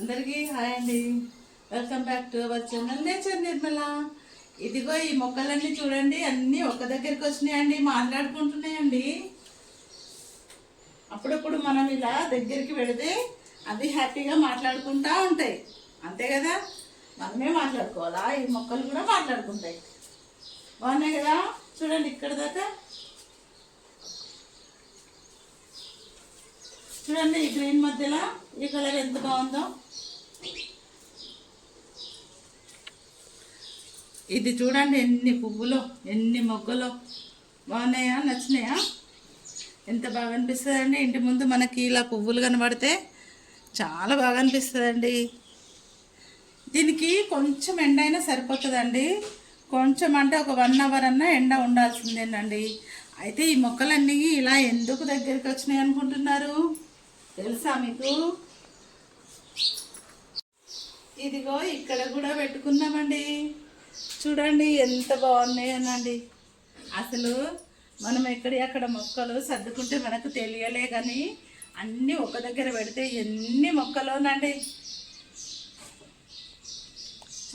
అందరికీ హాయ్ అండి. Welcome back to our channel nature Nirmala ఇదిగో ఈ మొక్కలన్నీ చూడండి అన్నీ ఒక దగ్గరికి వచ్చినాయండి మాట్లాడుకుంటున్నాయండి. అప్పుడప్పుడు మనం ఇలా దగ్గరికి పెడితే అవి హ్యాపీగా మాట్లాడుకుంటూ ఉంటాయి. అంతే కదా? మనమే మాట్లాడుకోవాలా? ఈ మొక్కలు కూడా మాట్లాడుకుంటాయి. బాగున్నాయి కదా? చూడండి ఇక్కడ దాకా. చూడండి ఈ గ్రీన్ మధ్యలో ఈ కలర్ ఎంత బాగుందో. ఇది చూడండి ఎన్ని పువ్వులు ఎన్ని మొగ్గలు. బాగున్నాయా? నచ్చినాయా? ఎంత బాగా అనిపిస్తుందండి. ఇంటి ముందు మనకి ఇలా పువ్వులు కనబడితే చాలా బాగా అనిపిస్తుందండి. దీనికి కొంచెం ఎండ అయినా సరిపోతుందండి. కొంచెం అంటే ఒక వన్ అవర్ అన్నా ఎండ ఉండాల్సిందేనండి. అయితే ఈ మొక్కలన్నీ ఇలా ఎందుకు దగ్గరికి వచ్చినాయి అనుకుంటున్నారు? తెలుసా మీకు? ఇదిగో ఇక్కడ కూడా పెట్టుకున్నామండి. చూడండి ఎంత బాగున్నాయనండి. అసలు మనం ఎక్కడి అక్కడ మొక్కలు సర్దుకుంటే మనకు తెలియలే కానీ అన్నీ ఒక దగ్గర పెడితే ఎన్ని మొక్కలోనండి.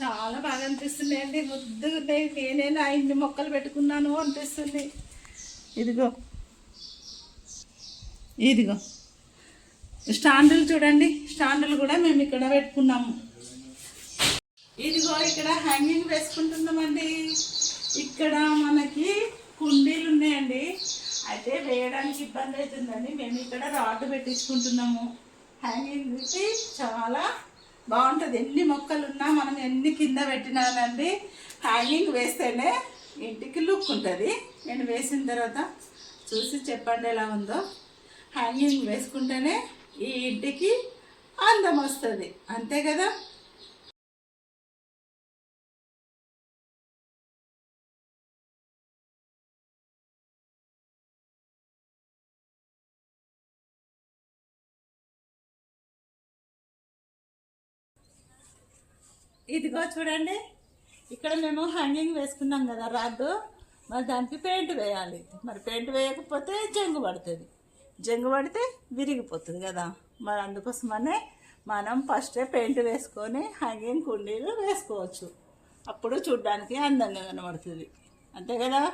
చాలా బాగా అనిపిస్తుంది అండి. ముద్దుగా ఉన్నాయి నేనే ఇన్ని మొక్కలు పెట్టుకున్నాను అనిపిస్తుంది. ఇదిగో. ఇదిగో. స్టాండులు చూడండి. స్టాండులు కూడా మేము ఇక్కడ పెట్టుకున్నాము. ఇదిగో ఇక్కడ హ్యాంగింగ్ వేసుకుంటున్నామండి. ఇక్కడ మనకి కుండీలు ఉన్నాయండి. అయితే వేయడానికి ఇబ్బంది అవుతుందండి. మేము ఇక్కడ రాడ్ పెట్టించుకుంటున్నాము. హ్యాంగింగ్ వేసి చాలా బాగుంటుంది. ఎన్ని మొక్కలు ఉన్నా మనం ఎన్ని కింద పెట్టినానండి. హ్యాంగింగ్ వేస్తేనే ఇంటికి లుక్ ఉంటుంది. నేను వేసిన తర్వాత చూసి చెప్పండి ఎలా ఉందో. హ్యాంగింగ్ వేసుకుంటేనే ఈ ఇంటికి అందం వస్తుంది. అంతే కదా? ఇదిగో చూడండి. ఇక్కడ మేము హ్యాంగింగ్ వేసుకున్నాం కదా రాడ్డు మరి దానికి పెయింట్ వేయాలి. మరి పెయింట్ వేయకపోతే జంగు పడుతుంది. జంగు పడితే విరిగిపోతుంది కదా. మరి అందుకోసమనే మనం ఫస్టే పెయింట్ వేసుకొని హ్యాంగింగ్ కుండీలు వేసుకోవచ్చు. అప్పుడు చూడ్డానికి అందంగా కనబడుతుంది. అంతే కదా?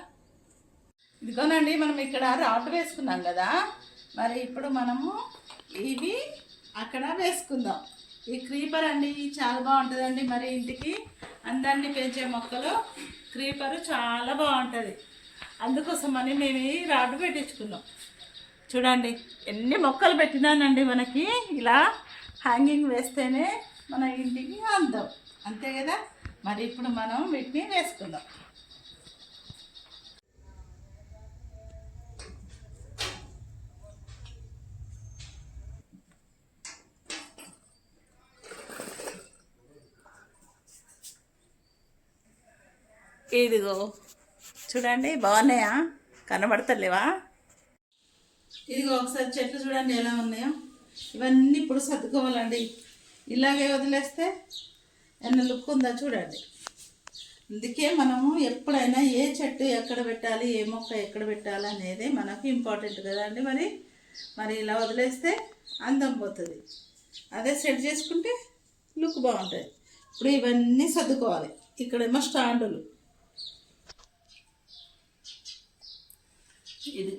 ఇదిగోనండి మనం ఇక్కడ రాడ్ వేసుకున్నాం కదా. మరి ఇప్పుడు మనము ఇవి అక్కడ వేసుకుందాం. ఈ క్రీపర్ అండి చాలా బాగుంటుందండి మరి ఇంటికి. అందరిని పెంచే మొక్కలు క్రీపర్ చాలా బాగుంటుంది. అందుకోసమని మేము ఈ రాడ్ పెట్టించుకున్నాం. చూడండి ఎన్ని మొక్కలు పెట్టినానండి మనకి. ఇలా హ్యాంగింగ్ వేస్తేనే మన ఇంటికి అందం. అంతే కదా? మరి ఇప్పుడు మనం వీటిని వేసుకుందాం. ఇదిగో. చూడండి బాగున్నాయా? కనబడతలేవా? ఇదిగో ఒకసారి చెట్లు చూడండి ఎలా ఉన్నాయో. ఇవన్నీ ఇప్పుడు సర్దుకోవాలండి. ఇలాగే వదిలేస్తే ఎన్న లుక్ ఉందా చూడండి. అందుకే మనము ఎప్పుడైనా ఏ చెట్టు ఎక్కడ పెట్టాలి ఏ మొక్క ఎక్కడ పెట్టాలి అనేది మనకు ఇంపార్టెంట్ కదా అండి మరి. మరి ఇలా వదిలేస్తే అందం పోతుంది. అదే సెట్ చేసుకుంటే లుక్ బాగుంటుంది. ఇప్పుడు ఇవన్నీ సర్దుకోవాలి. ఇక్కడేమో స్టాండులు. ఇది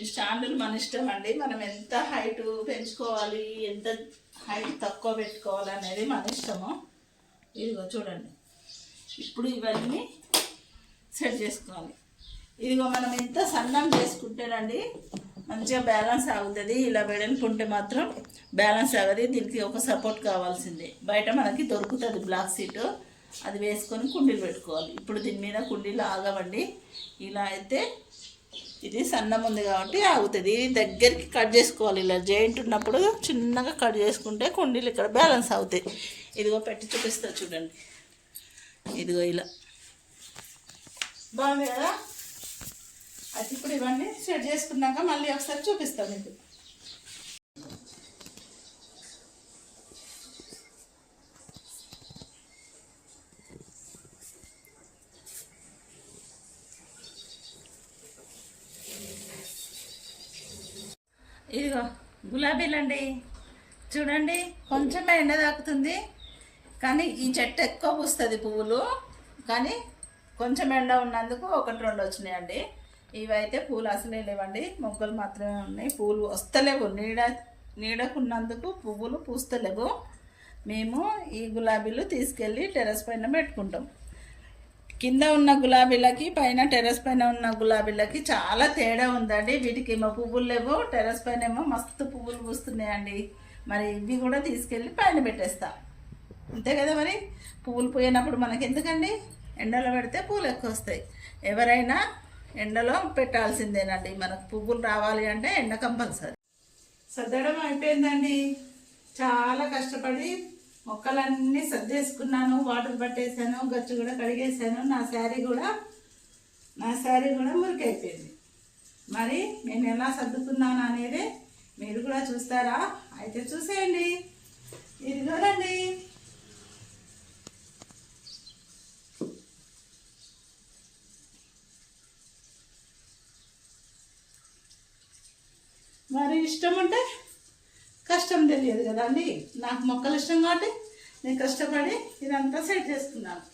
ఈ స్టాండులు మన ఇష్టం అండి. మనం ఎంత హైట్ పెంచుకోవాలి ఎంత హైట్ తక్కువ పెట్టుకోవాలి అనేది మన ఇష్టము. ఇదిగో చూడండి. ఇప్పుడు ఇవన్నీ సెట్ చేసుకోవాలి. ఇదిగో మనం ఎంత సన్నం చేసుకుంటేనండి మంచిగా బ్యాలెన్స్ అవుతుంది ఇలా వెడల్పుంటే మాత్రం బ్యాలెన్స్ అవ్వదు దీనికి ఒక సపోర్ట్ కావాల్సిందే. బయట మనకి దొరుకుతుంది బ్లాక్ సీటు అది వేసుకొని కుండీలు పెట్టుకోవాలి. ఇప్పుడు దీని మీద కుండీలు ఆగవండి. ఇలా అయితే ఇది సన్నం ఉంది కాబట్టి ఆగుతుంది. ఇది దగ్గరికి కట్ చేసుకోవాలి. ఇలా జాయింట్ ఉన్నప్పుడు చిన్నగా కట్ చేసుకుంటే కుండీలు ఇక్కడ బ్యాలెన్స్ అవుతాయి. ఇదిగో పెట్టి చూపిస్తా చూడండి. ఇదిగో ఇలా. బాగుంది కదా? అయితే ఇప్పుడు ఇవన్నీ సెట్ చేసుకున్నాక మళ్ళీ ఒకసారి చూపిస్తాను మీకు. ఇదిగో గులాబీలండి. చూడండి కొంచెమే ఎండ తాకుతుంది. కానీ ఈ చెట్టు ఎక్కువ పూస్తుంది పువ్వులు. కానీ కొంచెం ఎండ ఉన్నందుకు ఒకటి రెండు వచ్చినాయండి. ఇవైతే పూలు అసలే లేవండి. మొగ్గలు మాత్రమే ఉన్నాయి. పూలు వస్తలేవు. నీడ నీడకున్నందుకు పువ్వులు పూస్తలేవు. మేము ఈ గులాబీలు తీసుకెళ్ళి టెర్రస్ పైన పెట్టుకుంటాం. కింద ఉన్న గులాబీలకి పైన టెర్రస్ పైన ఉన్న గులాబీలకి చాలా తేడా ఉందండి. వీటికి ఏమో పువ్వులు లేవో టెర్రస్ పైన ఏమో మస్తు పువ్వులు పూస్తున్నాయండి. మరి ఇవి కూడా తీసుకెళ్ళి పైన పెట్టేస్తా. అంతే కదా మరి? పువ్వులు పోయినప్పుడు మనకి ఎందుకండి ఎండలో పెడితే పూలు ఎక్కువ వస్తాయి. ఎవరైనా ఎండలో పెట్టాల్సిందేనండి. మనకు పువ్వులు రావాలి అంటే ఎండ కంపల్సరీ. సర్దడం అయిపోయిందండి. చాలా కష్టపడి మొక్కలన్నీ సర్దేసుకున్నాను వాటర్ పట్టేసాను గచ్చు కూడా కడిగేసాను నా శారీ కూడా నా శారీ కూడా మురికైపోయింది. మరి నేను ఎలా సర్దుకున్నాను అనేది మీరు కూడా చూస్తారా? అయితే చూసేయండి. ఇదిగోనండి మరి ఇష్టం ఉంటే కష్టం తెలియదు కదండి. నాకు మొక్కలు ఇష్టం కాబట్టి నేను కష్టపడి ఇదంతా సెట్ చేసుకున్నాను.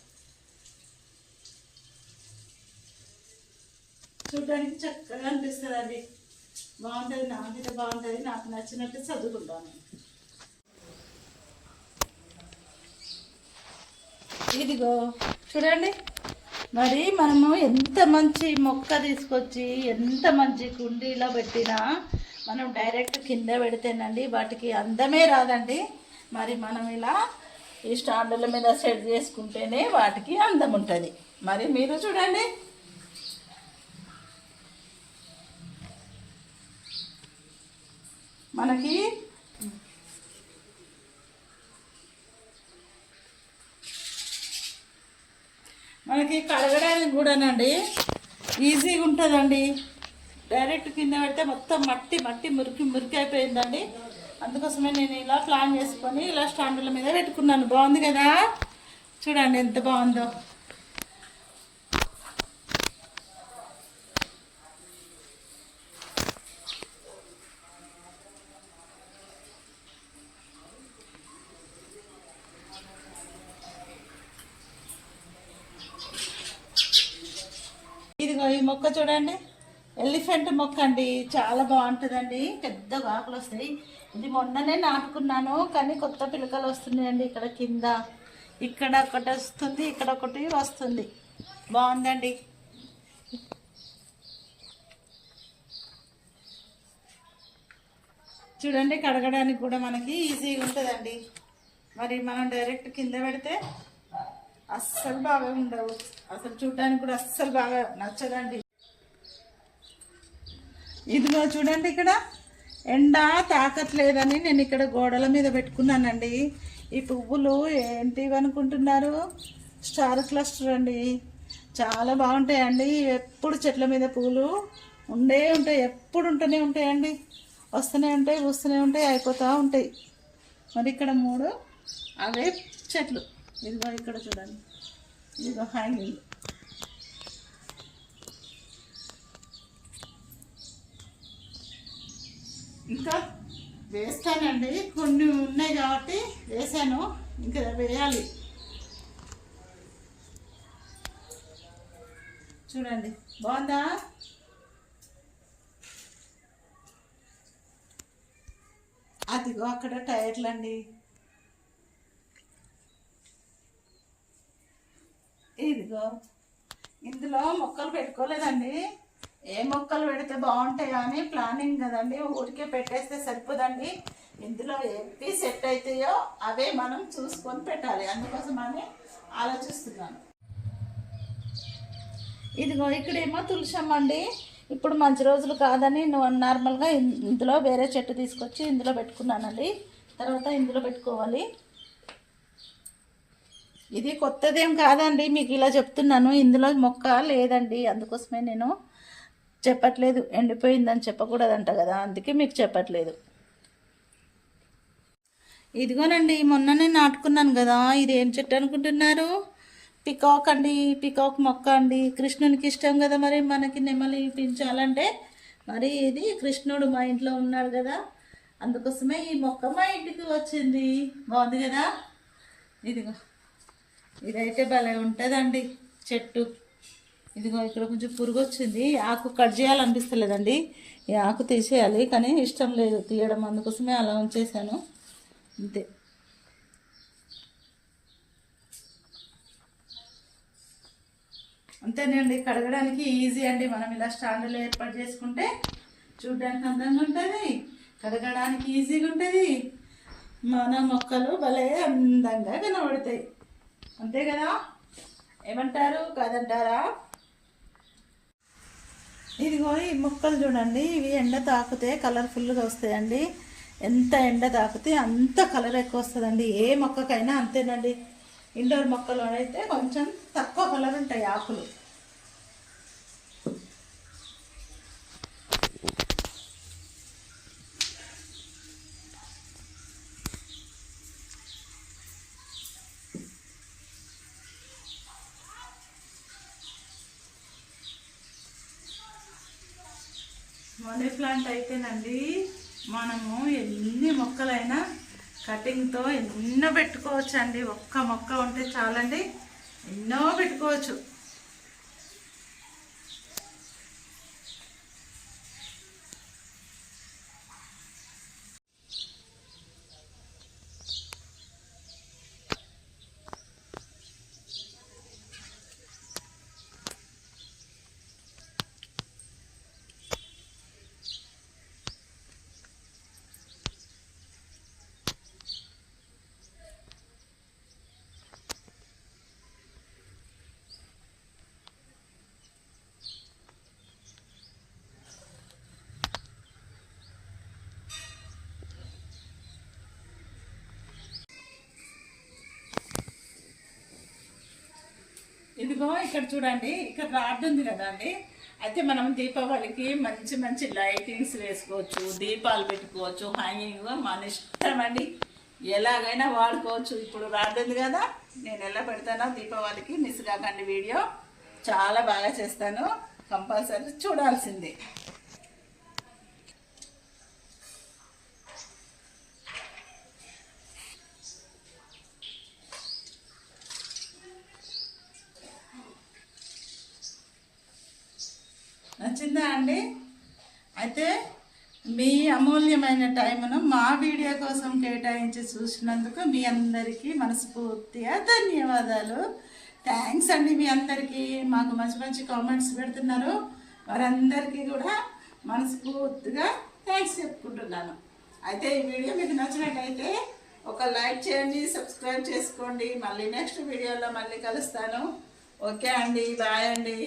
చూడడానికి చక్కగా అనిపిస్తుంది అది బాగుంటుంది నా మీద బాగుంటుంది నాకు నచ్చినట్టు చదువుకుంటాను. ఇదిగో చూడండి. మరి మనము ఎంత మంచి మొక్క తీసుకొచ్చి ఎంత మంచి కుండీలో పెట్టినా మనం డైరెక్ట్ కింద పెడితేనండి వాటికి అందమే రాదండి. మరి మనం ఇలా ఈ స్టాండుల మీద సెట్ చేసుకుంటేనే వాటికి అందం ఉంటుంది. మరి మీరు చూడండి. మనకి మనకి కడగడానికి కూడానండి ఈజీగా ఉంటుందండి. డైరెక్ట్ కింద పెడితే మొత్తం మట్టి మట్టి మురికి మురికి అయిపోయిందండి. అందుకోసమే నేను ఇలా ప్లాన్ చేసుకొని ఇలా స్టాండ్ల మీద పెట్టుకున్నాను. బాగుంది కదా? చూడండి ఎంత బాగుందో. ఇదిగో ఈ మొక్క చూడండి. ఎలిఫెంట్ మొక్క అండి చాలా బాగుంటుందండి. పెద్ద ఆకులు వస్తాయి. ఇది మొన్ననే నాటుకున్నాను కానీ కొత్త పిలకలు వస్తున్నాయండి ఇక్కడ కింద. ఇక్కడ ఒకటి వస్తుంది ఇక్కడ ఒకటి వస్తుంది. బాగుందండి. చూడండి కడగడానికి కూడా మనకి ఈజీగా ఉంటుందండి. మరి మనం డైరెక్ట్ కింద పెడితే అస్సలు బాగా ఉండవు. అసలు చూడడానికి కూడా అస్సలు బాగా నచ్చదండి. ఇదిగో చూడండి ఇక్కడ. ఎండ తాకట్లేదని నేను ఇక్కడ గోడల మీద పెట్టుకున్నానండి. ఈ పువ్వులు ఏంటివి అనుకుంటున్నారు? స్టార్ క్లస్టర్ అండి. చాలా బాగుంటాయండి. ఎప్పుడు చెట్ల మీద పూలు ఉండే ఉంటాయి. ఎప్పుడు ఉంటూనే ఉంటాయండి. వస్తూనే ఉంటాయి వస్తూనే ఉంటాయి అయిపోతూ ఉంటాయి. మరి ఇక్కడ మూడు అవే చెట్లు. ఇదిగో ఇక్కడ చూడండి. ఇదిగో హ్యాంగింగ్ ఇంకా వేస్తానండి. కొన్ని ఉన్నాయి కాబట్టి వేసాను. ఇంకా వేయాలి. చూడండి. బాగుందా? అదిగో అక్కడ టైర్లు అండి. ఇదిగో. ఇందులో మొక్కలు పెట్టుకోలేదండి. ఏ మొక్కలు పెడితే బాగుంటాయి అని ప్లానింగ్ కదండి. ఊరికే పెట్టేస్తే సరిపోదండి. ఇందులో ఏవి సెట్ అవుతాయో అవే మనం చూసుకొని పెట్టాలి. అందుకోసమని ఆలోచిస్తున్నాను. ఇదిగో ఇక్కడేమో తులసమ్మండి ఇప్పుడు మంచి రోజులు కాదని నార్మల్గా ఇందులో వేరే చెట్టు తీసుకొచ్చి ఇందులో పెట్టుకున్నానండి. తర్వాత ఇందులో పెట్టుకోవాలి. ఇది కొత్తదేం కాదండి. మీకు ఇలా చెప్తున్నాను. ఇందులో మొక్క లేదండి. అందుకోసమే నేను చెప్పట్లేదు. ఎండిపోయిందని చెప్పకూడదంట కదా. అందుకే మీకు చెప్పట్లేదు. ఇదిగోనండి మొన్ననే నాటుకున్నాను కదా. ఇది ఏం చెట్టు అనుకుంటున్నారు? పికాక్ అండి పికాక్ మొక్క అండి. కృష్ణునికి ఇష్టం కదా మరి మనకి నెమలి పెంచాలంటే. మరి ఇది కృష్ణుడు మా ఇంట్లో ఉన్నాడు కదా. అందుకోసమే ఈ మొక్క మా ఇంటికి వచ్చింది. బాగుంది కదా? ఇదిగో ఇదైతే భలే ఉంటుందండి చెట్టు. ఇదిగో ఇక్కడ కొంచెం పురుగు వచ్చింది. ఆకు కట్ చేయాలనిపిస్తలేదండి. ఈ ఆకు తీసేయాలి కానీ ఇష్టం లేదు తీయడం. అందుకోసమే అలా ఉంచేసాను అంతే. అంతేనండి కడగడానికి ఈజీ అండి. మనం ఇలా స్టాండ్లో ఏర్పాటు చేసుకుంటే చూడడానికి అందంగా ఉంటుంది. కడగడానికి ఈజీగా ఉంటుంది. మన మొక్కలు భలే అందంగా కనబడతాయి. అంతే కదా? ఏమంటారు? కాదంటారా? ఇదిగో ఈ మొక్కలు చూడండి ఇవి ఎండ తాకితే కలర్ఫుల్గా వస్తాయండి. ఎంత ఎండ తాకితే అంత కలర్ ఎక్కువ వస్తుందండి. ఏ మొక్కకైనా అంతేనండి. ఇండోర్ మొక్కలు అయితే కొంచెం తక్కువ కలర్ ఉంటాయి ఆకులు. మనీ ప్లాంట్ అయితేనండి మనము ఎన్ని మొక్కలైనా కటింగ్తో ఎన్నో పెట్టుకోవచ్చు అండి ఒక్క మొక్క ఉంటే చాలండి. ఎన్నో పెట్టుకోవచ్చు. ఇదిగో ఇక్కడ చూడండి ఇక్కడ రాడ్ ఉంది కదా అండి. అయితే మనం దీపావళికి మంచి మంచి లైటింగ్స్ వేసుకోవచ్చు దీపాలు పెట్టుకోవచ్చు హ్యాంగింగ్ మన ఇష్టం అండి. ఎలాగైనా వాడుకోవచ్చు. ఇప్పుడు రాడ్ ఉంది కదా నేను ఎలా పెడతానో దీపావళికి మిస్ కాకండి వీడియో. చాలా బాగా చేస్తాను. కంపల్సరీ చూడాల్సిందే నచ్చిందా అండి అయితే మీ అమూల్యమైన టైంను మా వీడియో కోసం కేటాయించి చూసినందుకు మీ అందరికీ మనస్ఫూర్తిగా ధన్యవాదాలు. థ్యాంక్స్ అండి మీ అందరికీ. మాకు మంచి మంచి కామెంట్స్ పెడుతున్నారు. వారందరికీ కూడా మనస్ఫూర్తిగా థ్యాంక్స్ చెప్పుకుంటున్నాను. అయితే ఈ వీడియో మీకు నచ్చినట్టయితే ఒక లైక్ చేయండి సబ్స్క్రైబ్ చేసుకోండి. మళ్ళీ నెక్స్ట్ వీడియోలో మళ్ళీ కలుస్తాను. ఓకే అండి బాయ్ అండి.